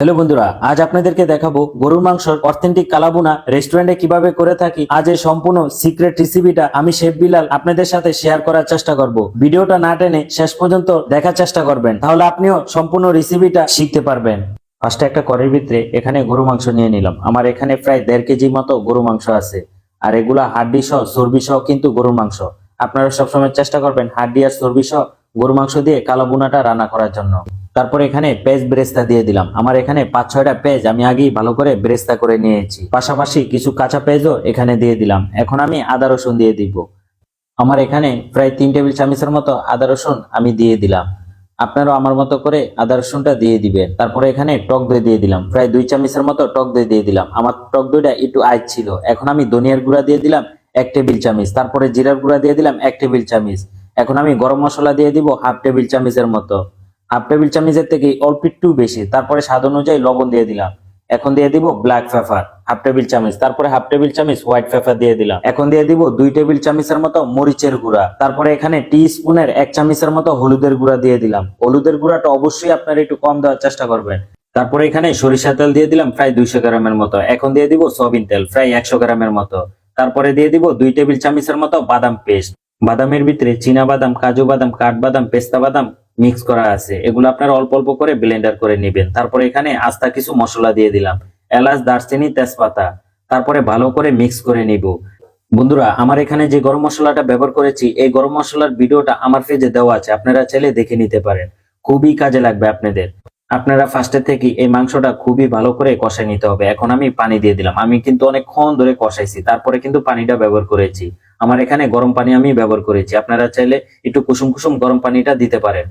Hello বন্ধুরা, আজ আপনাদেরকে দেখাবো গরুর মাংসর অথেন্টিক কালাবুনা রেস্টুরেন্টে কীভাবে করে থাকি। আজ এই সম্পূর্ণ সিক্রেট রেসিপিটা আমি শেফ বিলাল আপনাদের সাথে শেয়ার করার চেষ্টা করব। ভিডিওটা না টেনে শেষ পর্যন্ত দেখার চেষ্টা করবেন, তাহলে আপনিও সম্পূর্ণ রেসিপিটা শিখতে পারবেন। ফার্স্টে একটা কড়ের ভিতরে এখানে গরু মাংস নিয়ে নিলাম। আমার এখানে প্রায় দেড় কেজি মতো গরু মাংস আছে, আর এগুলা হাড্ডি সহ, চর্বি সহ কিন্তু গরুর মাংস। আপনারা সবসময় চেষ্টা করবেন হাড্ডি আর চর্বি সহ গরু মাংস দিয়ে কালো বুনাটা রান্না করার জন্য। তারপর এখানে পেঁয়াজ ব্রেস্তা দিয়ে দিলাম। আমার এখানে পাঁচ, ছয়টা পেঁয়াজ আমি আগেই ভালো করে ব্রেস্তা করে নিয়েছি। পাশাপাশি কিছু কাঁচা পেঁয়াজও এখানে দিয়ে দিলাম। এখন আমি আদা রসুন দিয়ে দিব। আমার এখানে প্রায় তিন টেবিল চামচের মতো আদা রসুন আমি দিয়ে দিলাম। আপনারাও আমার মতো করে আদা রসুনটা দিয়ে দিবেন। তারপরে এখানে টক দই দিয়ে দিলাম। প্রায় দুই চামচের মতো টক দই দিয়ে দিলাম। আমার টক দইটা একটু আইচ ছিল। এখন আমি ধনিয়ার গুঁড়া দিয়ে দিলাম এক টেবিল চামচ। তারপরে জিরার গুঁড়া দিয়ে দিলাম এক টেবিল চামচ। এখন আমি গরম মশলা দিয়ে দিব হাফ টেবিল চামচের মতো। হাফ টেবিল চামচের থেকে অল্প একটু বেশি, তারপরে স্বাদ অনুযায়ী লবণ দিয়ে দিলাম। এখন দিয়ে দিব ব্ল্যাক পেপার হাফ টেবিল চামচ। তারপরে হাফ টেবিল চামচ হোয়াইট পেপার দিয়ে দিলাম। এখন দিয়ে দিব দুই টেবিল চামচের মতো মরিচের গুঁড়া। তারপরে এখানে টি স্পুনের এক চামচের মতো হলুদের গুঁড়া দিয়ে দিলাম। হলুদের গুঁড়াটা অবশ্যই আপনারা একটু কম দেওয়ার চেষ্টা করবেন। তারপরে এখানে সরিষা তেল দিয়ে দিলাম প্রায় দুইশো গ্রামের মতো। এখন দিয়ে দিব সয়াবিন তেল, প্রায় একশো গ্রামের মতো। তারপরে দিয়ে দিব দুই টেবিল চামচের মতো বাদাম পেস্ট। বাদামের ভিতরে চীনা বাদাম, কাজু বাদাম কাঠবাদাম পেস্তা বাদাম মিক্স করা আছে। এগুলো আপনারা অল্প অল্প করে ব্লেন্ডার করে নেবেন। তারপরে এখানে আস্তা কিছু মশলা দিয়ে দিলাম। এলাচ, দারচিনি, তেজপাতা। তারপরে ভালো করে মিক্স করে নিব। বন্ধুরা, আমার এখানে যে গরম মশলাটা ব্যবহার করেছি, এই গরম মশলার ভিডিওটা আমার পেজে দেওয়া আছে। আপনারা চাইলে দেখে নিতে পারেন। খুবই কাজে লাগবে আপনাদের। আপনারা ফার্স্টের থেকে এই মাংসটা খুবই ভালো করে কষাই নিতে হবে। এখন আমি পানি দিয়ে দিলাম। আমি কিন্তু অনেকক্ষণ ধরে কষাইছি। তারপরে কিন্তু পানিটা ব্যবহার করেছি। আমার এখানে গরম পানি আমি ব্যবহার করেছি। আপনারা চাইলে একটু কুসুম কুসুম গরম পানিটা দিতে পারেন।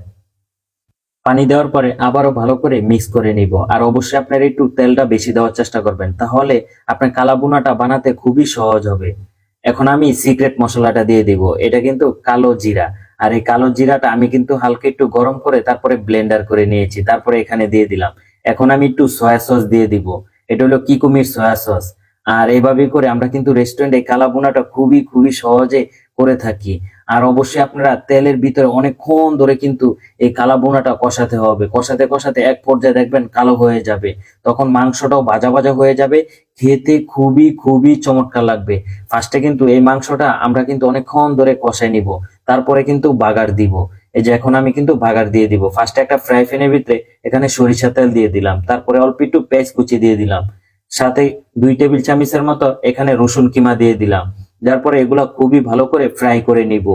পানি দেওয়ার পরে আবারও ভালো করে মিক্স করে নিব। আর অবশ্যই আপনারা একটু তেলটা বেশি দেওয়ার চেষ্টা করবেন, তাহলে আপনার কালাবুনাটা বানাতে খুবই সহজ হবে। এখন আমি সিক্রেট মশলাটা দিয়ে দিব। এটা কিন্তু কালো জিরা। আর এই কালো জিরাটা আমি কিন্তু হালকা একটু গরম করে তারপরে ব্লেন্ডার করে নিয়েছি। তারপরে এখানে দিয়ে দিলাম। এখন আমি একটু সয়া সস দিয়ে দিব। এটা হলো কিকুমির সয়া সস আর এভাবে করে আমরা কিন্তু রেস্টুরেন্টে কালাবুনাটা খুবই খুবই সহজে করে থাকি। আর অবশ্যই আপনারা তেলের ভিতরে অনেকক্ষণ ধরে কিন্তু এই কালা বোনাটা কষাতে হবে। কষাতে কষাতে এক পর্যায়ে দেখবেন কালো হয়ে যাবে। তখন মাংসটাও ভাজা ভাজা হয়ে যাবে। খেতে খুবই খুবই চমৎকার লাগবে। ফার্স্টে কিন্তু এই মাংসটা আমরা কিন্তু অনেকক্ষণ ধরে কষাই নিব। তারপরে কিন্তু বাগার দিব। এই যে এখন আমি কিন্তু বাগার দিয়ে দিব। ফার্স্টে একটা ফ্রাই প্যানের ভিতরে এখানে সরিষা তেল দিয়ে দিলাম। তারপরে অল্প একটু পেঁয়াজ কুচি দিয়ে দিলাম। সাথে দুই টেবিল চামচের মতো এখানে রসুন কিমা দিয়ে দিলাম। যার পরে এগুলা খুবই ভালো করে ফ্রাই করে নিব।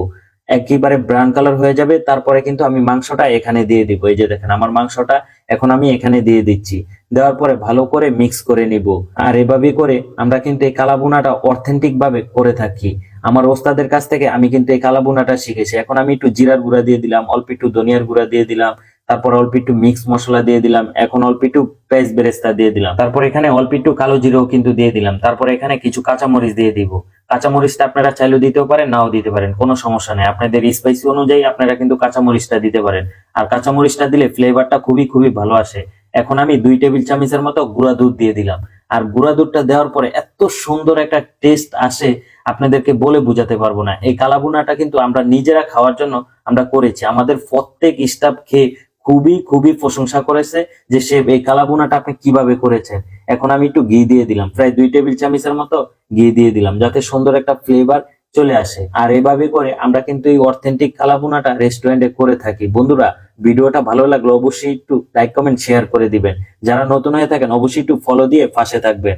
একেবারে ব্রাউন কালার হয়ে যাবে, তারপরে কিন্তু আমি মাংসটা এখানে দিয়ে দিব। এই যে দেখেন, আমার মাংসটা এখন আমি এখানে দিয়ে দিচ্ছি। দেওয়ার পরে ভালো করে মিক্স করে নিব। আর এভাবে করে আমরা কিন্তু এই কালাবুনাটা অথেন্টিক ভাবে করে থাকি। আমার ওস্তাদের কাছ থেকে আমি কিন্তু এই কালাবুনাটা শিখেছি। এখন আমি একটু জিরার গুঁড়া দিয়ে দিলাম, অল্প একটু ধনিয়ার গুঁড়া দিয়ে দিলাম। তারপর অল্প একটু মিক্স মশলা দিয়ে দিলাম, এখন অল্প একটু পেঁয়াজ বেরেস্তা দিয়ে দিলাম। তারপর এখানে অল্প একটু কালো জিরাও কিন্তু দিয়ে দিলাম। তারপর এখানে কিছু কাঁচামরিচ দিয়ে দিব। কাঁচামরিচটা আপনারা চাইলেও দিতেও পারেন, নাও দিতে পারেন, কোনো সমস্যা নেই। আপনাদের স্পাইসি অনুযায়ী আপনারা কিন্তু কাঁচামরিচটা দিতে পারেন। আর কাঁচামরিচটা দিলে ফ্লেভারটা খুবই খুবই ভালো আসে। এখন আমি দুই টেবিল চামচের মতো গুঁড়া দুধ দিয়ে দিলাম। আর গুঁড়া দুধটা দেওয়ার পরে এত সুন্দর একটা টেস্ট আসে, আপনাদেরকে বলে বুঝাতে পারব না। এই কালাবুনাটা কিন্তু আমরা নিজেরা খাওয়ার জন্য আমরা করেছি। আমাদের প্রত্যেক স্টাফ খেয়ে খুবই খুবই প্রশংসা করেছে যে সে এই কালাবোনাটা আপনি কীভাবে করেছেন। এখন আমি একটু ঘি দিয়ে দিলাম। প্রায় দুই টেবিল চামচের মতো ঘি দিয়ে দিলাম, যাতে সুন্দর একটা ফ্লেভার চলে আসে। আর এভাবে করে আমরা কিন্তু এই অথেন্টিক কালাবুনাটা রেস্টুরেন্টে করে থাকি। বন্ধুরা, ভিডিওটা ভালো লাগল অবশ্যই একটু লাইক কমেন্ট শেয়ার করে দিবেন। যারা নতুন হয়ে থাকেন, অবশ্যই একটু ফলো দিয়ে পাশে থাকবেন।